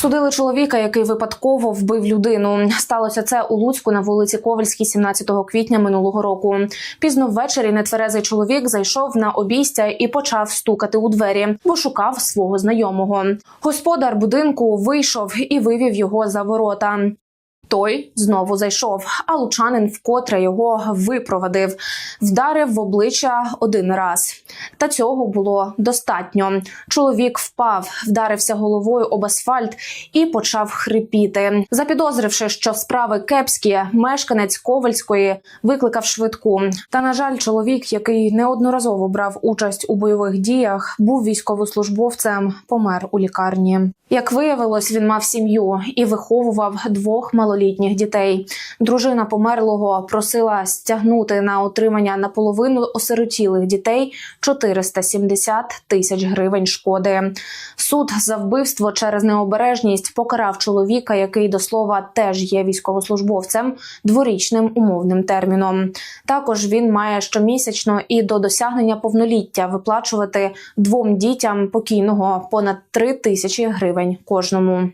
Судили чоловіка, який випадково вбив людину. Сталося це у Луцьку на вулиці Ковальській 17 квітня минулого року. Пізно ввечері нетверезий чоловік зайшов на обійстя і почав стукати у двері, бо шукав свого знайомого. Господар будинку вийшов і вивів його за ворота. Той знову зайшов, а лучанин вкотре його випровадив, вдарив в обличчя один раз. Та цього було достатньо. Чоловік впав, вдарився головою об асфальт і почав хрипіти. Запідозривши, що справи кепські, мешканець Ковальської викликав швидку. Та на жаль, чоловік, який неодноразово брав участь у бойових діях, був військовослужбовцем, помер у лікарні. Як виявилось, він мав сім'ю і виховував двох малолітніх дітей. Дружина померлого просила стягнути на отримання наполовину осиротілих дітей 470 тисяч гривень шкоди. Суд за вбивство через необережність покарав чоловіка, який до слова теж є військовослужбовцем, дворічним умовним терміном. Також він має щомісячно і до досягнення повноліття виплачувати двом дітям покійного понад 3 тисячі гривень кожному.